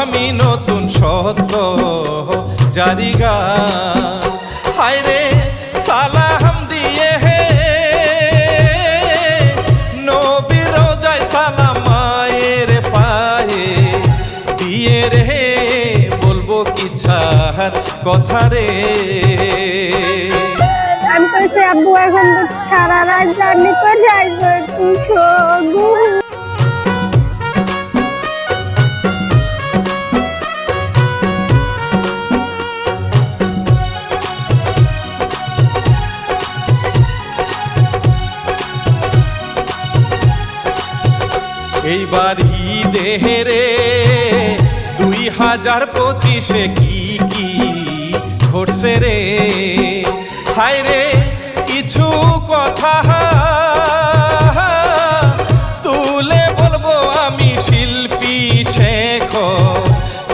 আমি নতুন সত্য জারিগা। হায়রে সালাম দিয়ে হে। নবীর রোজায় সালাম মায়ের পায়ে। দিয়ে রে, বলব কি কথা রে। আমি কইছি, আব্বু, এখন সারা রাত জার্নি করে যাইবো শোবো এইবার ঈদে রে দুই হাজার পঁচিশে কি কি ঘটছে রে? হায় রে, কিছু কথা তুলে বলব আমি শিল্পী শেখ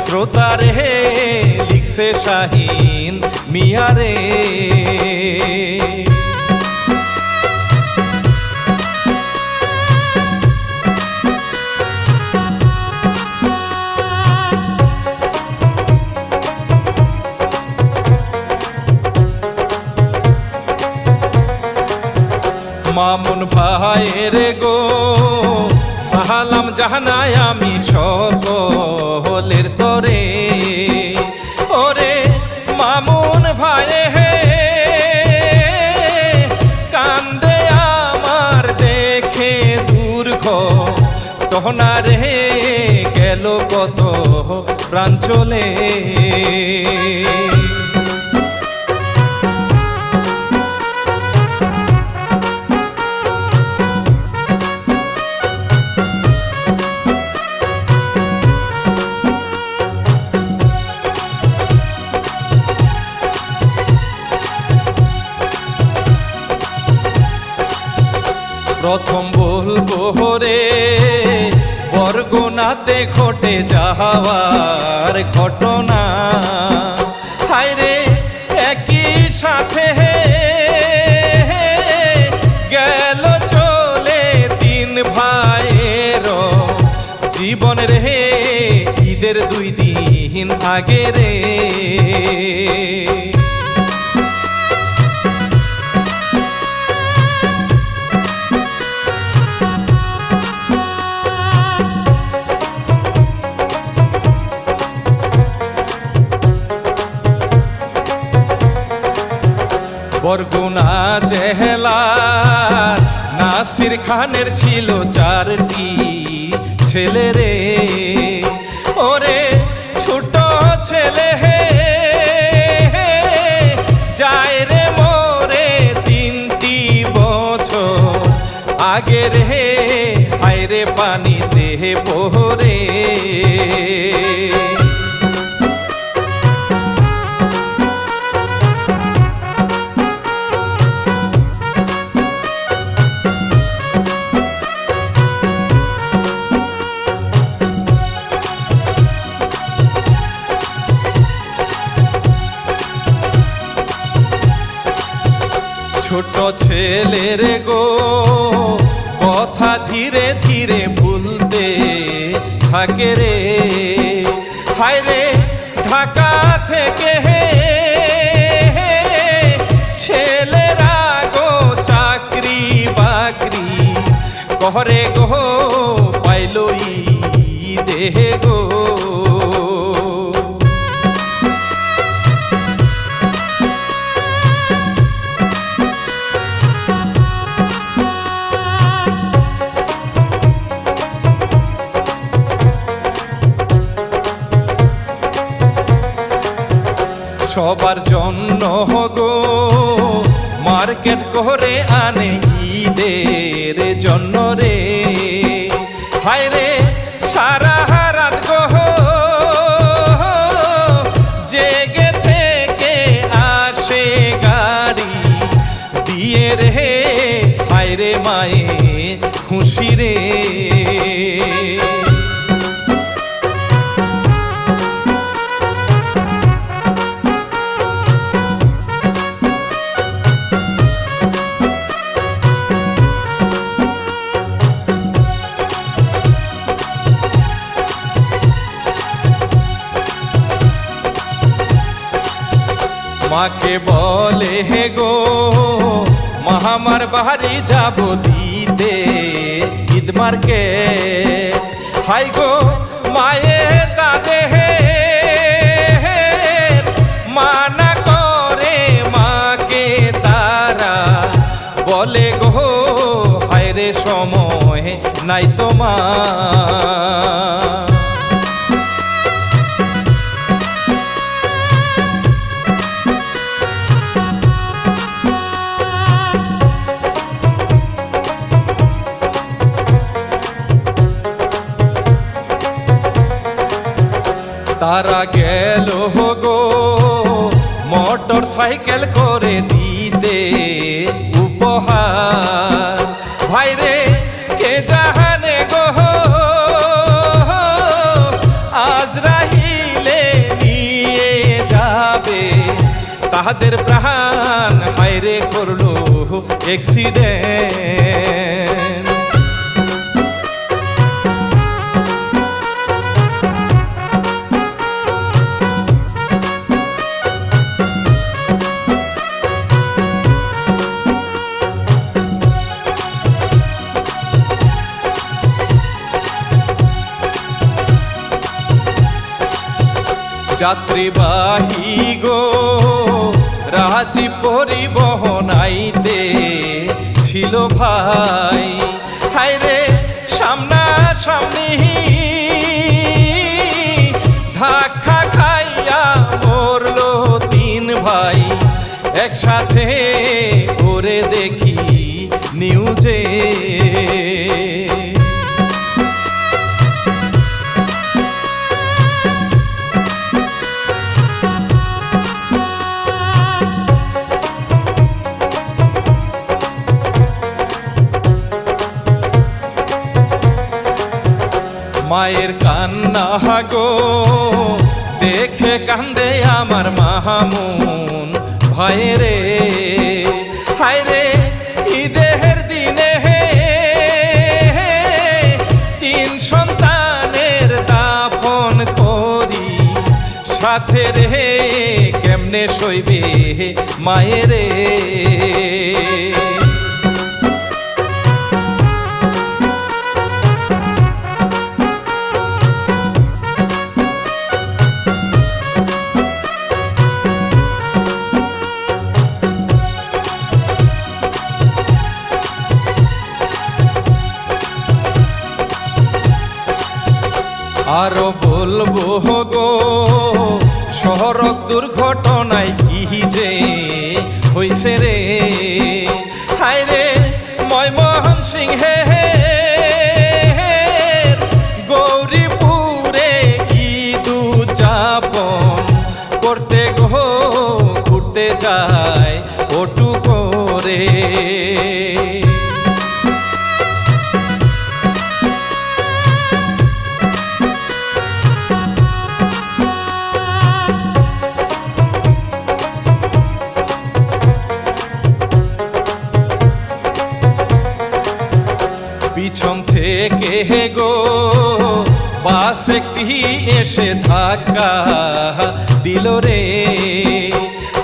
শ্রোতা রে, লিখছে শাহিন মিয়া জাহানায় আমি সকলের তরে। ওরে মামুন ভাইয়ে হে, কান্দে আমার দেখে দূর্ঘ। তহনা রে, গেল কত প্রাণ ঘটে যাওয়ার ঘটনা। হায় রে একই সাথে গেল চলে তিন ভাইয়ের জীবন রে, ঈদের দুই দিন আগে রে। নাসির খানের ছিল চারটি ছেলে রে। ওরে ছোট ছেলে হে যায় রে মোরে তিনটি বছর আগে রে। হায় রে পানি দেহে পোহরে ছোট ছেলের গো। কথা ধীরে ধীরে ভুলতে থাকে রে। হায় রে, ঢাকা থেকে হে ছেলেরা গো, চাকরি বাকরি করে গো পাইলই দেহ গো। মার্কেট করে আনে ঈদের জন্য রে। হায় রে, সারা রাত গো জেগে থেকে আসে গাড়ি। দিয়ে রে হায় রে মায়ে, খুশি রে। মাকে বলে, হে গো, মহামার বাহারি যাব দিতে, ঈদ মার্কে হাই গো মায়ে কাঁদে হে, মানা করে মাকে তারা। বলে, গো, হায় রে সময় নাই তোমার। তারা গেল গো মোটর সাইকেল করে দিতে উপহার। ভাইরে কে জাহানে গো, আজ রাহিলে নিয়ে যাবে। তাহাদের প্রাণ হাইরে করল এক্সিডেন্ট যাত্রীবাহী গো রাজি পরিবহন আইতে ছিল ভাই। আমার মাহামুন ভয় রে। হায় রে, ঈদের দিনে হে তিন সন্তানের দাফন করি, সাথে রে, কেমনে সইবে মায়েরে আরও বলব গো শহরক দুর্ঘটনায় ধাক্কা দিল রে।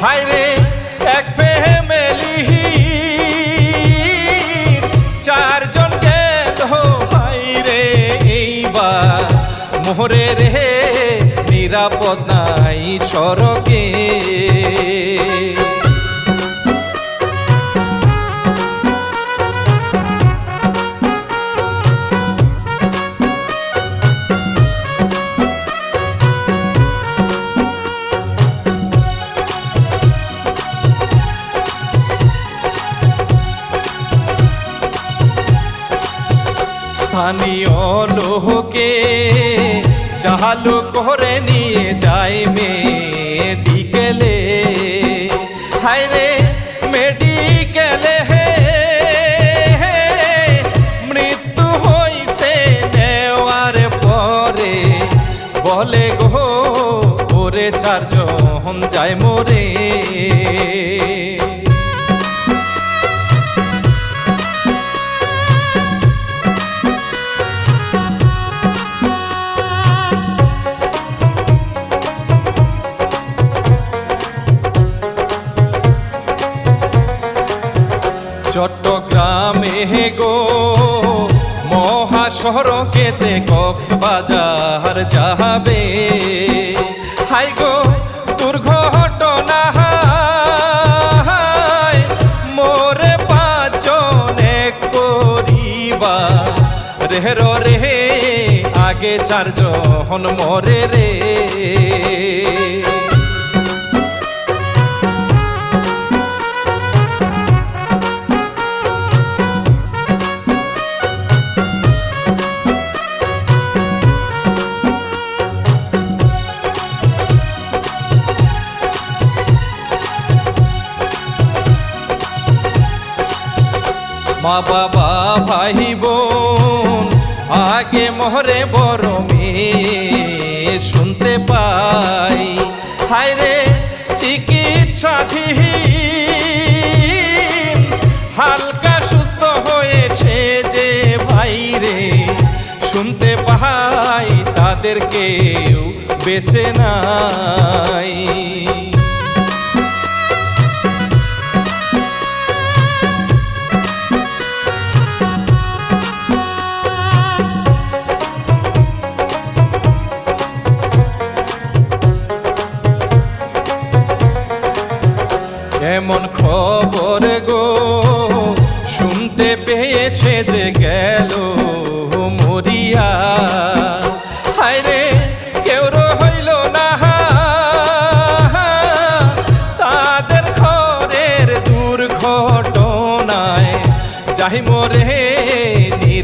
হায় রে এক ফেমেলি চারজন গেল হাই রে এইবার মোহরে রে নিরাপদ নাই সড়কে। চালু করে নিয়ে যায় মেডিকেলে। হায় রে, মেডিকেলে হে মৃত্যু হইছে দেওয়ার পরে। বলে গো, ওরে চারজন যায় মোরে। মহাসড়কেতে কক্সবাজার যাবে হাই গো দুর্ঘটনা হায়, মোরে পাঁচনে করিবা। রেহর রে আগে চারজন মরে রে। মা বাবা, ভাই বোন, আগে মহরে বড় মেয়ে শুনতে পাই। হায় রে, চিকিৎসাধীন, হালকা সুস্থ হয়েছে যে ভাই রে। শুনতে পাই তাদের কেউ বেঁচে নাই।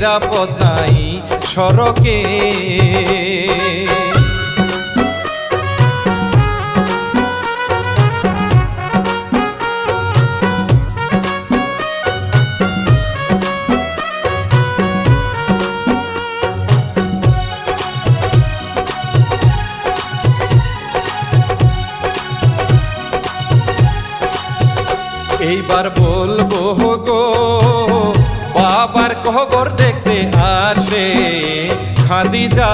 নিরাপদ সড়কে। এইবার বলব গো বাবার কহবর দেখতে আসে খাদিজা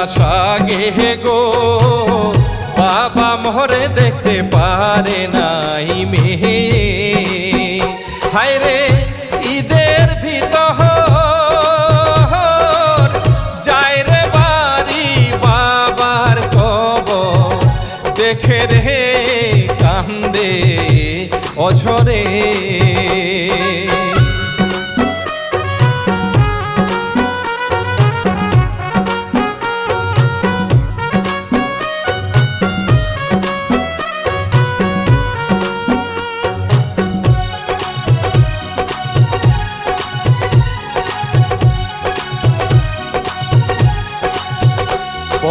মাস আগে গো। বাবা মোহরে দেখতে পারে নাই মেহে। হায় রে ঈদের ভিতর যায় রে বাড়ি বাবার কবর। দেখে রে কান্দে অঝরে।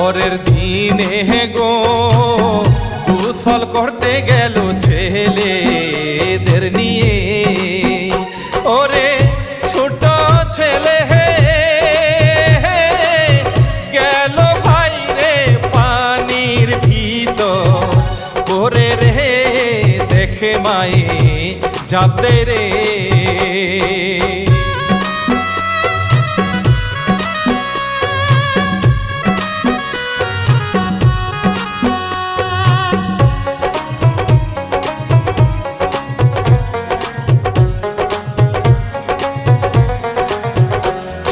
পরের দিনে গো কুশল করতে গেল ছেলেদের নিয়ে। ওরে ছোট ছেলে হে, গেল ভাই রে পানির ভিতর। করে রে, দেখে মায়ে যাবে রে।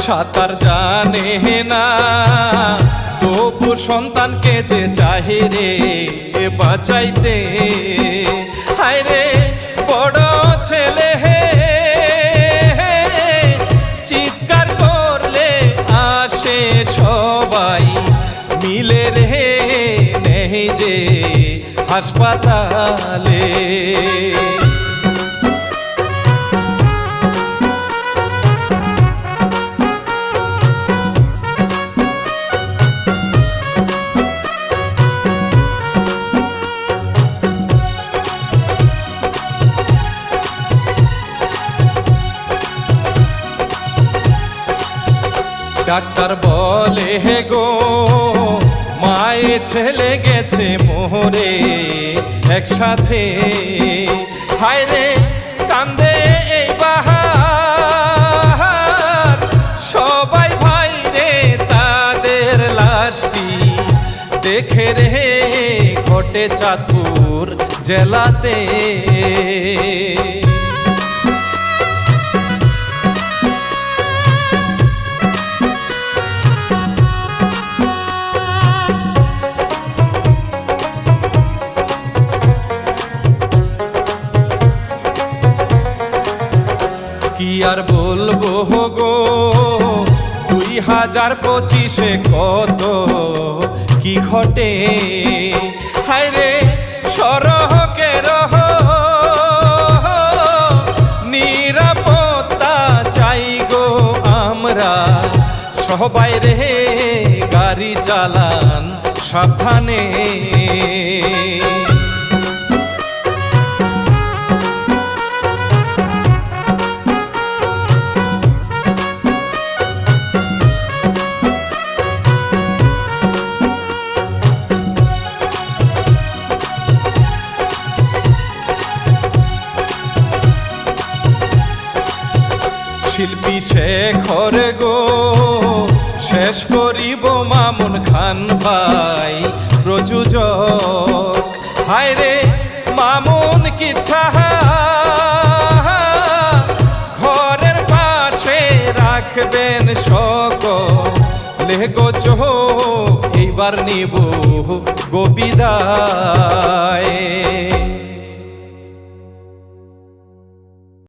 সাঁতার জানে না। তবু সন্তানকে যে চাহিরে বাঁচাইতে। হায় রে, বড় ছেলে হে, চিৎকার করলে আসে সবাই। মিলে রে নেই যে হাসপাতালে। ডাক্তার বলে, হে গো মায়ে ছেলে গেছে মোহরে একসাথে। হায় রে, কান্দে এই বাহার সবাই ভাই রে, তাদের লাশটি দেখে রে, ঘটে চাঁদপুর জেলাতে। আর বলব গো, দুই হাজার পঁচিশে কত? কি ঘটে? হায় রে রহ, নিরাপত্তা চাই গো আমরা। সবাই রে, গাড়ি চালান, সাবধানে। শিল্পী শেখর গো। শেষ করিব মামুন খান ভাই, প্রযোজক। হায় রে, মামুন কি ঘরের পাশে রাখবেন শক। লেগো চোখ এইবার নিব গোবিদায়